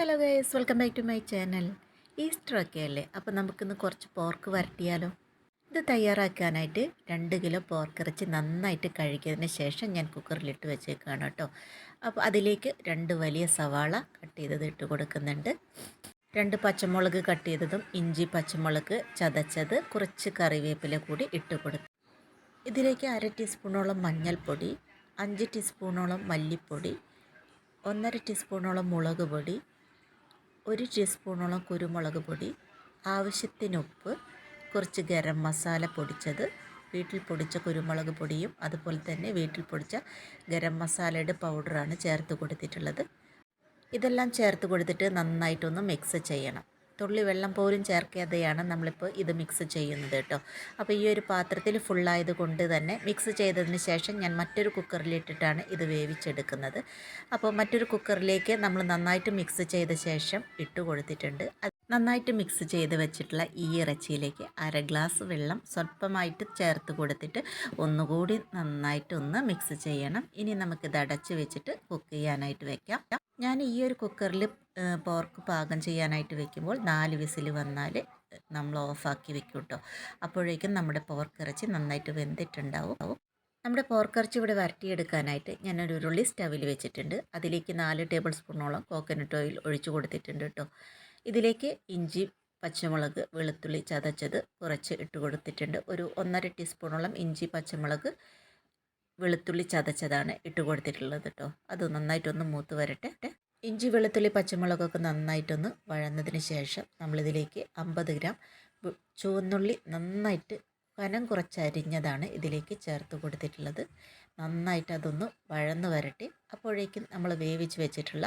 Hello guys welcome back to my channel. Easter ഒക്കെ അല്ലേ? അപ്പോൾ നമുക്കിന്ന് കുറച്ച് പോർക്ക് വരട്ടിയാലോ? ഇത് തയ്യാറാക്കാനായിട്ട് രണ്ട് കിലോ പോർക്ക് ഇറച്ചി നന്നായിട്ട് കഴുകിയതിന് ശേഷം ഞാൻ കുക്കറിലിട്ട് വെച്ചേക്കാണ് കേട്ടോ. അപ്പോൾ അതിലേക്ക് രണ്ട് വലിയ സവാള കട്ട് ചെയ്തത് ഇട്ട് കൊടുക്കുന്നുണ്ട്. രണ്ട് പച്ചമുളക് കട്ട് ചെയ്തതും ഇഞ്ചി പച്ചമുളക് ചതച്ചത് കുറച്ച് കറിവേപ്പില കൂടി ഇട്ട് കൊടുക്കും ഇതിലേക്ക് അര ടീസ്പൂണോളം മഞ്ഞൾപ്പൊടി അഞ്ച് ടീസ്പൂണോളം മല്ലിപ്പൊടി ഒന്നര ടീസ്പൂണോളം മുളക് പൊടി ഒരു ടീസ്പൂണോളം കുരുമുളക് പൊടി ആവശ്യത്തിന് ഉപ്പ് കുറച്ച് ഗരം മസാല പൊടിച്ചത് വീട്ടിൽ പൊടിച്ച കുരുമുളക് പൊടിയും അതുപോലെ തന്നെ വീട്ടിൽ പൊടിച്ച ഗരം മസാലയുടെ പൗഡറാണ് ചേർത്ത് കൊടുത്തിട്ടുള്ളത്. ഇതെല്ലാം ചേർത്ത് കൊടുത്തിട്ട് നന്നായിട്ടൊന്ന് മിക്സ് ചെയ്യണം. തുള്ളി വെള്ളം പോലും ചേർക്കാതെയാണ് നമ്മളിപ്പോൾ ഇത് മിക്സ് ചെയ്യുന്നത് കേട്ടോ. അപ്പോൾ ഈ ഒരു പാത്രത്തിൽ ഫുള്ളായത് കൊണ്ട് തന്നെ മിക്സ് ചെയ്തതിന് ശേഷം ഞാൻ മറ്റൊരു കുക്കറിലിട്ടിട്ടാണ് ഇത് വേവിച്ചെടുക്കുന്നത്. അപ്പോൾ മറ്റൊരു കുക്കറിലേക്ക് നമ്മൾ നന്നായിട്ട് മിക്സ് ചെയ്ത ശേഷം ഇട്ട് കൊടുത്തിട്ടുണ്ട്. നന്നായിട്ട് മിക്സ് ചെയ്ത് വെച്ചിട്ടുള്ള ഈ ഇറച്ചിയിലേക്ക് അര ഗ്ലാസ് വെള്ളം സ്വല്പമായിട്ട് ചേർത്ത് കൊടുത്തിട്ട് ഒന്നുകൂടി നന്നായിട്ടൊന്ന് മിക്സ് ചെയ്യണം. ഇനി നമുക്കിത് അടച്ച് വെച്ചിട്ട് കുക്ക് ചെയ്യാനായിട്ട് വെക്കാം. ഞാൻ ഈ ഒരു കുക്കറിൽ പോർക്ക് പാകം ചെയ്യാനായിട്ട് വെക്കുമ്പോൾ നാല് വിസിൽ വന്നാൽ നമ്മൾ ഓഫാക്കി വെക്കും കേട്ടോ അപ്പോഴേക്കും നമ്മുടെ പോർക്ക് ഇറച്ചി നന്നായിട്ട് വെന്തിട്ടുണ്ടാവും. നമ്മുടെ പോർക്കിറച്ചി ഇവിടെ വരട്ടിയെടുക്കാനായിട്ട് ഞാനൊരു ഉരുളി സ്റ്റവിൽ വെച്ചിട്ടുണ്ട്. അതിലേക്ക് നാല് ടേബിൾ സ്പൂണോളം കോക്കനട്ട് ഓയിൽ ഒഴിച്ചു കൊടുത്തിട്ടുണ്ട് കേട്ടോ ഇതിലേക്ക് ഇഞ്ചി പച്ചമുളക് വെളുത്തുള്ളി ചതച്ചത് കുറച്ച് ഇട്ട് കൊടുത്തിട്ടുണ്ട്. ഒരു ഒന്നര ടീസ്പൂണോളം ഇഞ്ചി പച്ചമുളക് വെളുത്തുള്ളി ചതച്ചതാണ് ഇട്ട് കൊടുത്തിട്ടുള്ളത് കേട്ടോ. അത് നന്നായിട്ടൊന്ന് മൂത്ത് വരട്ടെ. ഇഞ്ചി വെളുത്തുള്ളി പച്ചമുളകൊക്കെ നന്നായിട്ടൊന്ന് വഴന്നതിന് ശേഷം നമ്മളിതിലേക്ക് അമ്പത് ഗ്രാം ചുവന്നുള്ളി നന്നായിട്ട് കനം കുറച്ചരിഞ്ഞതാണ് ഇതിലേക്ക് ചേർത്ത് കൊടുത്തിട്ടുള്ളത്. നന്നായിട്ട് അതൊന്ന് വഴന്ന് വരട്ടെ. അപ്പോഴേക്കും നമ്മൾ വേവിച്ച് വെച്ചിട്ടുള്ള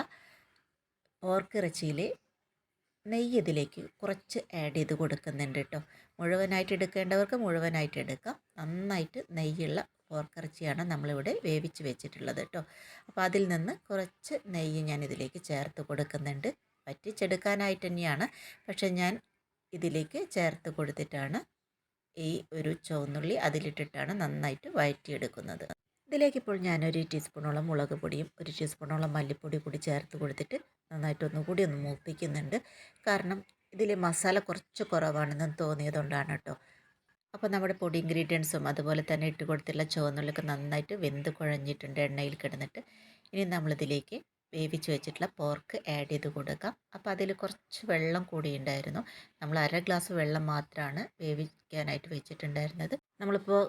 പോർക്കിറച്ചിയിലെ നെയ്യ് ഇതിലേക്ക് കുറച്ച് ആഡ് ചെയ്ത് കൊടുക്കുന്നുണ്ട് കേട്ടോ മുഴുവനായിട്ട് എടുക്കേണ്ടവർക്ക് മുഴുവനായിട്ട് എടുക്കാം. നന്നായിട്ട് നെയ്യുള്ള പോർക്കിറച്ചിയാണ് നമ്മളിവിടെ വേവിച്ച് വെച്ചിട്ടുള്ളത് കേട്ടോ അപ്പോൾ അതിൽ നിന്ന് കുറച്ച് നെയ്യ് ഞാൻ ഇതിലേക്ക് ചേർത്ത് കൊടുക്കുന്നുണ്ട്. വറ്റിച്ചെടുക്കാനായിട്ട് തന്നെയാണ്. പക്ഷേ ഞാൻ ഇതിലേക്ക് ചേർത്ത് കൊടുത്തിട്ടാണ് ഈ ഒരു ചുവന്നുള്ളി അതിലിട്ടിട്ടാണ് നന്നായിട്ട് വഴറ്റിയെടുക്കുന്നത്. ഇതിലേക്കിപ്പോൾ ഞാനൊരു ടീസ്പൂണോളം മുളക് പൊടിയും ഒരു ടീസ്പൂണോളം മല്ലിപ്പൊടി കൂടി ചേർത്ത് കൊടുത്തിട്ട് നന്നായിട്ട് ഒന്നുകൂടി ഒന്ന് മൂപ്പിക്കുന്നുണ്ട്. കാരണം ഇതിൽ മസാല കുറച്ച് കുറവാണെന്ന് തോന്നിയതുകൊണ്ടാണ് കേട്ടോ അപ്പോൾ നമ്മുടെ പൊടി ഇൻഗ്രീഡിയൻസും അതുപോലെ തന്നെ ഇട്ട് കൊടുത്തുള്ള ചുവന്നുള്ളിലൊക്കെ നന്നായിട്ട് വെന്ത് കുഴഞ്ഞിട്ടുണ്ട് എണ്ണയിൽ കിടന്നിട്ട്. ഇനി നമ്മളിതിലേക്ക് വേവിച്ച് വെച്ചിട്ടുള്ള പോർക്ക് ആഡ് ചെയ്ത് കൊടുക്കാം. അപ്പോൾ അതിൽ കുറച്ച് വെള്ളം കൂടി ഉണ്ടായിരുന്നു. നമ്മൾ അര ഗ്ലാസ് വെള്ളം മാത്രമാണ് വേവിക്കാനായിട്ട് വെച്ചിട്ടുണ്ടായിരുന്നത്. നമ്മളിപ്പോൾ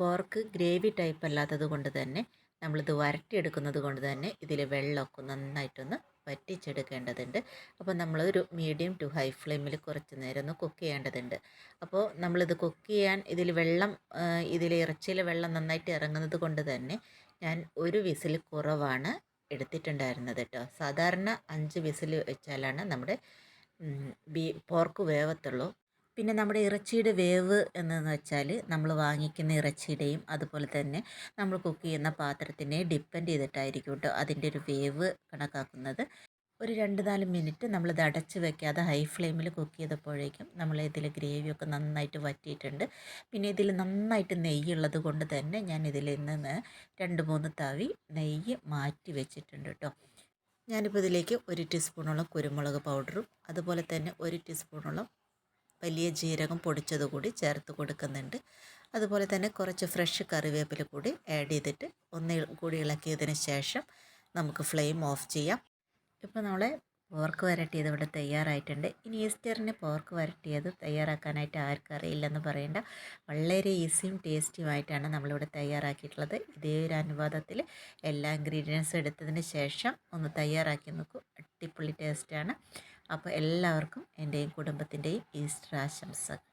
പോർക്ക് ഗ്രേവി ടൈപ്പ് അല്ലാത്തത് കൊണ്ട് തന്നെ നമ്മളിത് വരട്ടിയെടുക്കുന്നത് കൊണ്ട് തന്നെ ഇതിൽ വെള്ളമൊക്കെ നന്നായിട്ടൊന്ന് വറ്റിച്ചെടുക്കേണ്ടതുണ്ട്. അപ്പോൾ നമ്മൾ ഒരു മീഡിയം ടു ഹൈ ഫ്ലെയിമിൽ കുറച്ച് നേരം ഒന്ന് കുക്ക് ചെയ്യേണ്ടതുണ്ട്. അപ്പോൾ നമ്മളിത് കുക്ക് ചെയ്യാൻ ഇതിൽ വെള്ളം ഇതിൽ ഇറച്ചിയിൽ വെള്ളം നന്നായിട്ട് ഇറങ്ങുന്നത് കൊണ്ട് തന്നെ ഞാൻ ഒരു വിസിൽ കുറവാണ് എടുത്തിട്ടുണ്ടായിരുന്നത് കേട്ടോ സാധാരണ അഞ്ച് വിസിൽ വെച്ചാലാണ് നമ്മുടെ ബീ പോർക്ക് വേവത്തുള്ളൂ. പിന്നെ നമ്മുടെ ഇറച്ചിയുടെ വേവ് എന്നു വെച്ചാൽ നമ്മൾ വാങ്ങിക്കുന്ന ഇറച്ചിയുടെയും അതുപോലെ തന്നെ നമ്മൾ കുക്ക് ചെയ്യുന്ന പാത്രത്തിനെ ഡിപ്പെൻഡ് ചെയ്തിട്ടായിരിക്കും കേട്ടോ അതിന്റെ ഒരു വേവ് കണക്കാക്കുന്നത്. ഒരു രണ്ട് നാല് മിനിറ്റ് നമ്മളിത് അടച്ച് വെക്കാതെ ഹൈ ഫ്ലെയിമിൽ കുക്ക് ചെയ്തപ്പോഴേക്കും നമ്മൾ ഇതിൽ ഗ്രേവിയൊക്കെ നന്നായിട്ട് വറ്റിയിട്ടുണ്ട്. പിന്നെ ഇതിൽ നന്നായിട്ട് നെയ്യുള്ളത് കൊണ്ട് തന്നെ ഞാൻ ഇതിൽ നിന്ന് രണ്ട് മൂന്ന് തവി നെയ്യ് മാറ്റി വെച്ചിട്ടുണ്ട് കേട്ടോ. ഞാനിപ്പോൾ ഇതിലേക്ക് ഒരു ടീസ്പൂണോളം കുരുമുളക് പൗഡറും അതുപോലെ തന്നെ ഒരു ടീസ്പൂണോളം വലിയ ജീരകം പൊടിച്ചത് കൂടി ചേർത്ത് കൊടുക്കുന്നുണ്ട്. അതുപോലെ തന്നെ കുറച്ച് ഫ്രഷ് കറിവേപ്പില കൂടി ആഡ് ചെയ്തിട്ട് ഒന്ന് കൂടി ഇളക്കിയതിന് ശേഷം നമുക്ക് ഫ്ലെയിം ഓഫ് ചെയ്യാം. ഇപ്പോൾ നമ്മളെ പോർക്ക് വരട്ടിയത് ഇവിടെ തയ്യാറായിട്ടുണ്ട്. ഇനി ഈസ്റ്ററിന് പോർക്ക് വരട്ടിയത് തയ്യാറാക്കാനായിട്ട് ആർക്കും അറിയില്ലെന്ന് പറയേണ്ട. വളരെ ഈസിയും ടേസ്റ്റിയുമായിട്ടാണ് നമ്മളിവിടെ തയ്യാറാക്കിയിട്ടുള്ളത്. ഇതേ ഒരു അനുവാദത്തിൽ എല്ലാ ഇൻഗ്രീഡിയൻസും എടുത്തതിന് ശേഷം ഒന്ന് തയ്യാറാക്കി നോക്കൂ. അടിപൊളി ടേസ്റ്റാണ് അപ്പോൾ എല്ലാവർക്കും എന്റെയും കുടുംബത്തിന്റെയും ഈസ്റ്റർ ആശംസകൾ.